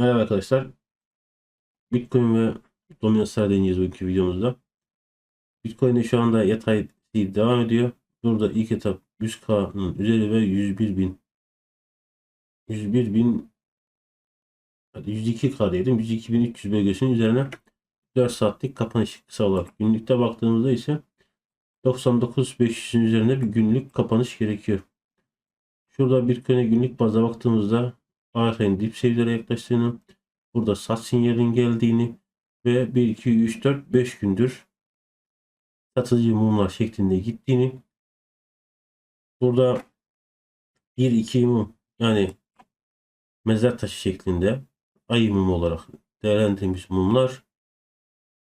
Merhaba arkadaşlar. Bitcoin ve dominanslar deneyeceğiz bugünkü videomuzda. Bitcoin'de şu anda yatay seyir devam ediyor. Burada ilk etap 100K'nın üzeri ve 101 bin 101 bin hadi 102K diyelim 102.300 bölgesinin üzerine 4 saatlik kapanış kısa olarak. Günlükte baktığımızda ise 99.500'ün üzerinde bir günlük kapanış gerekiyor. Şurada Bitcoin'e günlük bazda baktığımızda RSI'nin dip seviyelere yaklaştığını, burada sat sinyalin geldiğini ve 1, 2, 3, 4, 5 gündür satıcı mumlar şeklinde gittiğini burada 1, 2 mum yani mezar taşı şeklinde ayı mum olarak değerlendirilmiş mumlar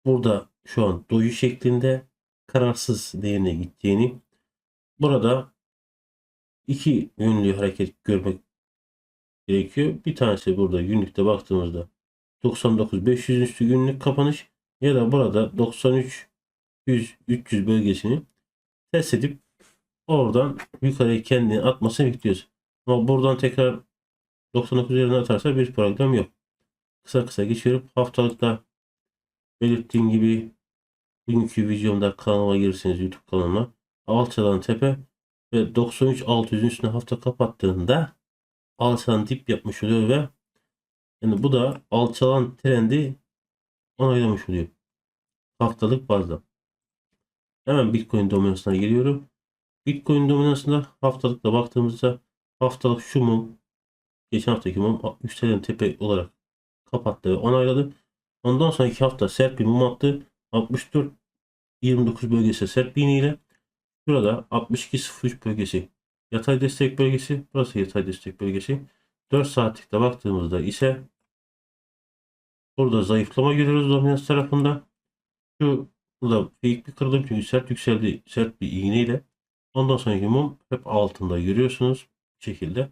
burada şu an doyu şeklinde kararsız değerine gittiğini burada iki yönlü hareket görmek gerekiyor. Bir tanesi burada günlükte baktığımızda 99 500 üstü günlük kapanış ya da burada 93 100 300 bölgesini test edip oradan yukarıya kendini atmasını bekliyoruz. Ama buradan tekrar 99 üzerine atarsa bir problem yok. Kısa kısa geçiyorum. Haftalıkta belirttiğim gibi bugünkü videomda kanalıma girirseniz YouTube kanalıma alçalan tepe ve 93 600'ün üstüne hafta kapattığında alçalan dip yapmış oluyor ve yani bu da alçalan trendi onaylamış oluyor. Haftalık bazda. Hemen Bitcoin dominansına geliyorum. Bitcoin dominansında haftalıkta baktığımızda haftalık şu mum geçen haftaki mum yükselen tepe olarak kapattı ve onayladı. Ondan sonraki hafta sert bir mum attı. 64 29 bölgesi sert bir iğneyle Şurada 62.03 bölgesi yatay destek bölgesi. Burası yatay destek bölgesi. 4 saatlikte baktığımızda ise burada zayıflama görüyoruz dominans tarafında. Şu burada büyük bir kırılım çünkü sert yükseldi. Sert bir iğneyle. Ondan sonraki mum hep altında görüyorsunuz. Bu şekilde.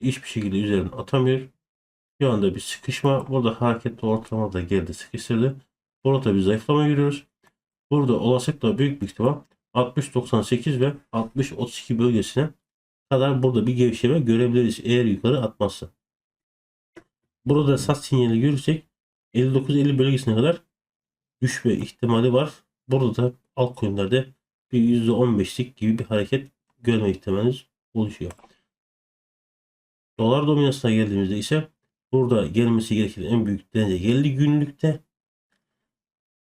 Hiçbir şekilde üzerine atamıyor. Şu anda bir sıkışma. Burada hareketli ortalama da geldi sıkıştırdı. Burada bir zayıflama görüyoruz. Burada olasılıkla büyük bir ihtimal 60-98 ve 60-32 bölgesine kadar burada bir gevşeme görebiliriz eğer yukarı atmazsa. Burada sat sinyali görürsek 59-50 bölgesine kadar düşme ihtimali var. Burada da altcoin'lerde bir %15'lik gibi bir hareket görme ihtimaliniz oluşuyor. Dolar dominansına geldiğimizde ise burada gelmesi gereken en büyük derece geldi günlükte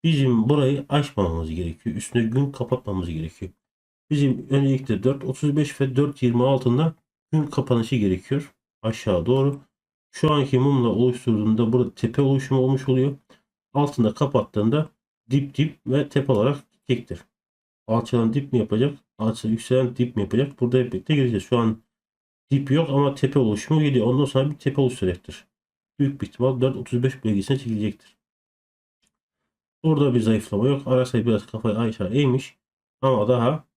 Bizim burayı aşmamamız gerekiyor. Üstüne gün kapatmamız gerekiyor. Bizim öncelikle 4.35 ve 4.20 altında gün kapanışı gerekiyor. Aşağı doğru. Şu anki mumla oluşturduğunda burada tepe oluşumu olmuş oluyor. Altında kapattığında dip dip ve tepe olarak gidecektir. Alçalan dip mi yapacak? Alçalan yükselen dip mi yapacak? Burada hep birlikte gireceğiz. Şu an dip yok ama tepe oluşumu geliyor. Ondan sonra bir tepe oluşturacaktır. Büyük bir ihtimal 4.35 bölgesine çekilecektir. Burada bir zayıflama yok. Arasay biraz kafayı aşağı eğmiş. Ama daha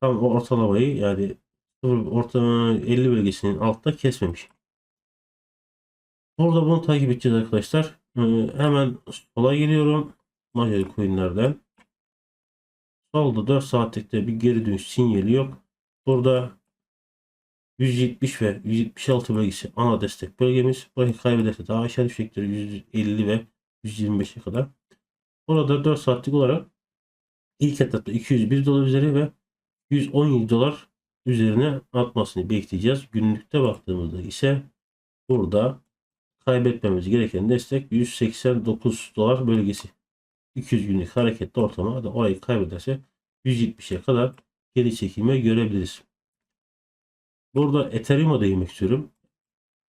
tam o ortalamayı yani ortalama 50 bölgesinin altta kesmemiş. Burada bunu takip edeceğiz arkadaşlar. Ee, hemen sola geliyorum. Major coinlerden. Solda 4 saatlikte bir geri dönüş sinyali yok. Burada 170 ve 176 bölgesi ana destek bölgemiz. Burayı kaybederse daha aşağı düşecektir. 150 ve 125'e kadar. Burada 4 saatlik olarak ilk etapta 201 dolar üzeri ve 117 dolar üzerine atmasını bekleyeceğiz. Günlükte baktığımızda ise burada kaybetmemiz gereken destek 189 dolar bölgesi. 200 günlük hareketli ortalama da orayı kaybederse 170'e kadar geri çekilme görebiliriz. Burada Ethereum'a değinmek istiyorum.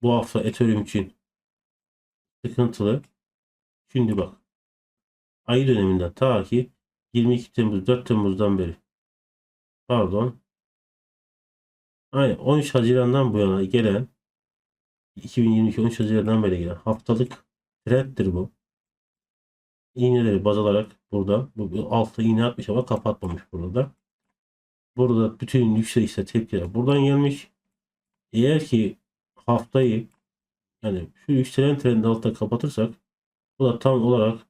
Bu hafta Ethereum için sıkıntılı. Şimdi bak ayı döneminden ta ki 22 Temmuz 4 Temmuz'dan beri pardon Aynen 13 Haziran'dan bu yana gelen 2022 13 Haziran'dan beri gelen haftalık trenddir bu. İğneleri baz alarak burada bu altta iğne atmış ama kapatmamış burada. Burada bütün yükselişler tepkiler buradan gelmiş. Eğer ki haftayı yani şu yükselen trendi altta kapatırsak bu da tam olarak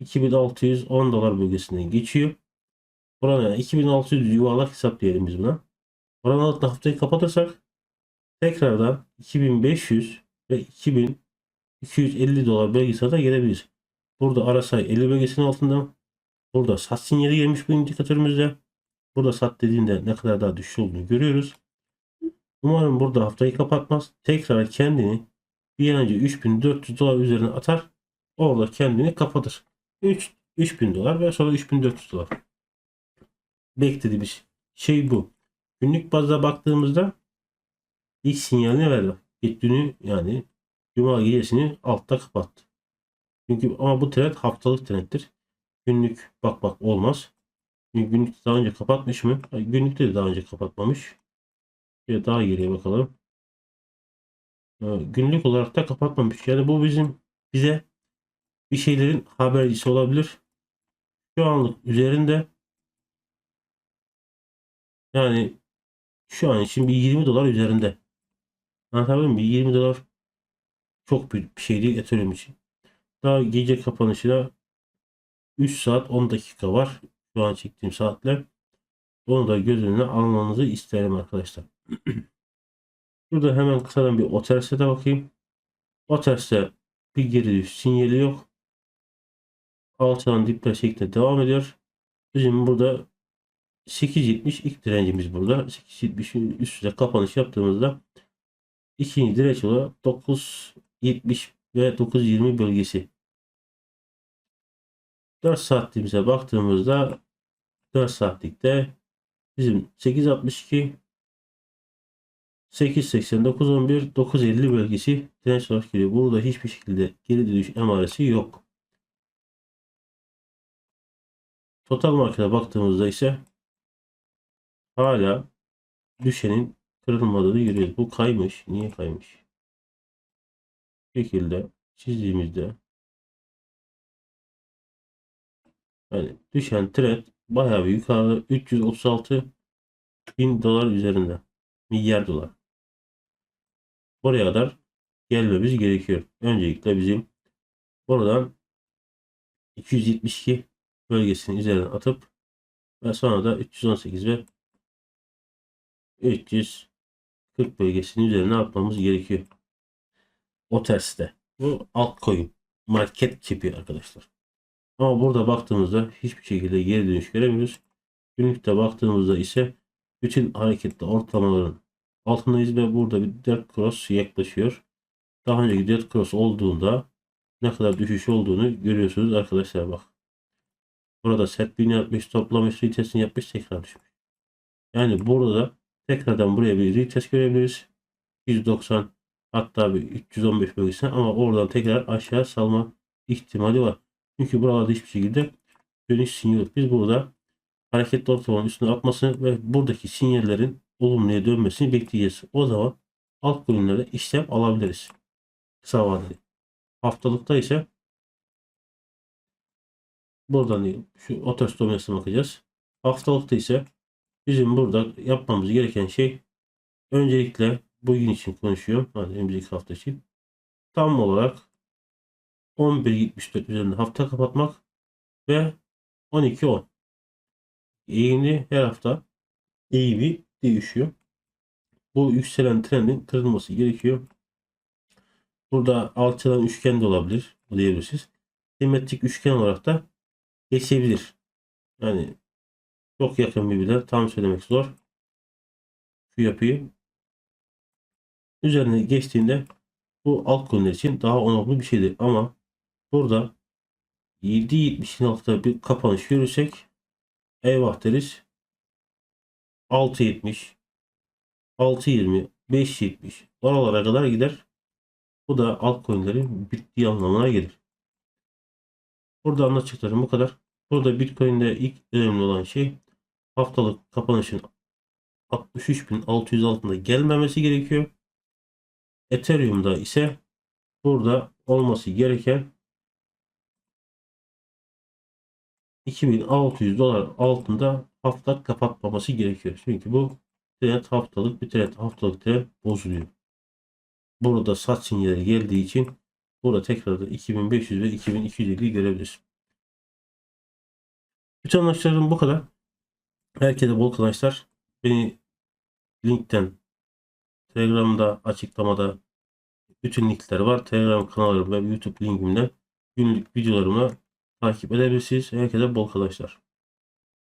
2610 dolar bölgesinden geçiyor. Buranın 2600 yuvarlak hesap diyelim biz buna. Buranın altında haftayı kapatırsak tekrardan 2500 ve 2300 250 dolar bölgesine de gelebiliriz. Burada RSI 50 bölgesinin altında. Burada sat sinyali gelmiş bu indikatörümüzde. Burada sat dediğinde ne kadar daha düşüş olduğunu görüyoruz. Umarım burada haftayı kapatmaz. Tekrar kendini bir an önce 3400 dolar üzerine atar. Orada kendini kapatır. 3, 3000 dolar ve sonra 3400 dolar. Beklediğimiz şey bu. Günlük bazda baktığımızda ilk sinyalini verdi. İlk yani Cuma gecesini altta kapattı. Çünkü ama bu trend haftalık trendtir. Günlük bak bak olmaz. Günlük daha önce kapatmış mı? Ay, Günlükte de daha önce kapatmamış. Bir daha geriye bakalım. Ee, Günlük olarak da kapatmamış. Yani bu bizim bize bir şeylerin habercisi olabilir. Şu anlık üzerinde yani şu an için bir 20 dolar üzerinde. Anlatabildim mi? Bir 20 dolar çok büyük bir şey değil Ethereum için. Daha gece kapanışına 3 saat 10 dakika var. Şu an çektiğim saatler. Onu da göz önüne almanızı isterim arkadaşlar. Burada hemen kısadan bir Oters'e de bakayım. Oters'te bir geri düşüş sinyali yok. Alçalan dipler şeklinde devam ediyor. Bizim burada 8.70 ilk direncimiz burada. 8.70'in üstüne kapanış yaptığımızda ikinci direnç olarak 9.70 ve 9.20 bölgesi. 4 saatliğimize baktığımızda 4 saatlikte bizim 8.62 8.80 9.11 9.50 bölgesi direnç olarak geliyor. Burada hiçbir şekilde geri dönüş emaresi yok. Total markete baktığımızda ise hala düşenin kırılmadığını görüyoruz. Bu kaymış. Niye kaymış? Bu şekilde çizdiğimizde yani düşen trend bayağı bir yukarıda 336 bin dolar üzerinde. Milyar dolar. Oraya kadar gelmemiz gerekiyor. Öncelikle bizim buradan 272 bölgesinin üzerine atıp ve sonra da 318 ve 340 bölgesinin üzerine atmamız gerekiyor. O terste. Bu altcoin market tipi arkadaşlar. Ama burada baktığımızda hiçbir şekilde geri dönüş göremiyoruz. Günlükte baktığımızda ise bütün hareketli ortalamaların altındayız ve burada bir dead cross yaklaşıyor. Daha önceki dead cross olduğunda ne kadar düşüş olduğunu görüyorsunuz arkadaşlar bak. Burada setliğini yapmış, toplamış, retestini yapmış, tekrar düşmüş. Yani burada tekrardan buraya bir retest görebiliriz. 190 hatta bir 315 bölgesine ama oradan tekrar aşağı salma ihtimali var. Çünkü buralarda hiçbir şekilde dönüş sinyali yok. Biz burada hareketli ortalamanın üstüne atmasını ve buradaki sinyallerin olumluya dönmesini bekleyeceğiz. O zaman altcoin'lere işlem alabiliriz. Kısa vadeli. Haftalıkta ise buradan şu oters domain'e bakacağız. Haftalıkta ise bizim burada yapmamız gereken şey öncelikle bugün için konuşuyorum. Hani önümüzdeki hafta için. Tam olarak 11.74 üzerinde hafta kapatmak ve 12.10 eğimli her hafta eğimi değişiyor. Bu yükselen trendin kırılması gerekiyor. Burada alçalan üçgen de olabilir. Bu diyebilirsiniz. Simetrik üçgen olarak da geçebilir. Yani çok yakın birbirine tam söylemek zor. Şu yapıyı üzerine geçtiğinde bu alt konular için daha onarlı bir şeydir. Ama burada 7.70'in altında bir kapanış görürsek eyvah deriz. 6.70 6.20 5.70 oralara kadar gider. Bu da altcoin'lerin bittiği anlamına gelir. Burada anlatacaklarım bu kadar. Burada Bitcoin'de ilk önemli olan şey haftalık kapanışın 63.600 altında gelmemesi gerekiyor. Ethereum'da ise burada olması gereken 2600 dolar altında hafta kapatmaması gerekiyor. Çünkü bu trend haftalık bir trend haftalık trend bozuluyor. Burada sat sinyali geldiği için burada tekrar da 2500 ve 2250 görebiliriz. Bütün anlaşlarım bu kadar. Herkese bol kazançlar. Beni linkten Telegram'da açıklamada bütün linkler var. Telegram kanalım ve YouTube linkimden günlük videolarımı takip edebilirsiniz. Herkese bol kazançlar.